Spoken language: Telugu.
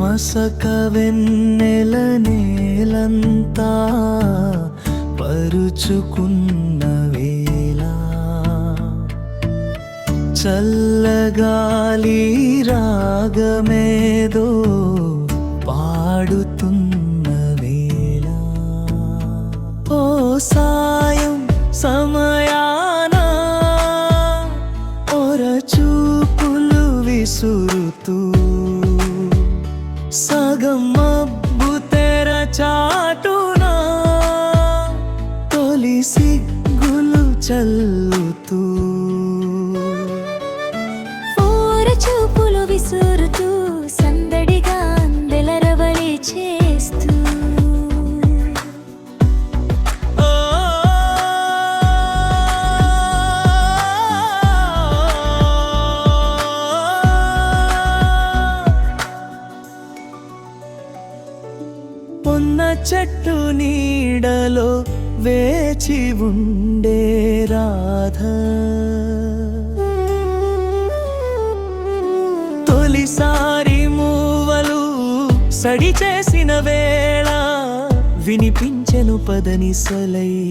మసక వెన్నెల నేలంతా పరుచుకున్న వేళ. చల్లగాలి రాగమేదో పాడుతున్న వేళ. ఓ సాయం సమయాన ఒర చూపులు విసురుతూ సగం మబ్బు తెర చాటునా తొలి సిగ్గులు చల్లుతూ ఓర చూపులు విసురుతూ సందడిగా అందెలరవళి చేస్తూ చెట్టు నీడలో వేచి ఉండే రాధ. తొలిసారి మూవలు సడి చేసిన వేళ వినిపించెను పదని సలై.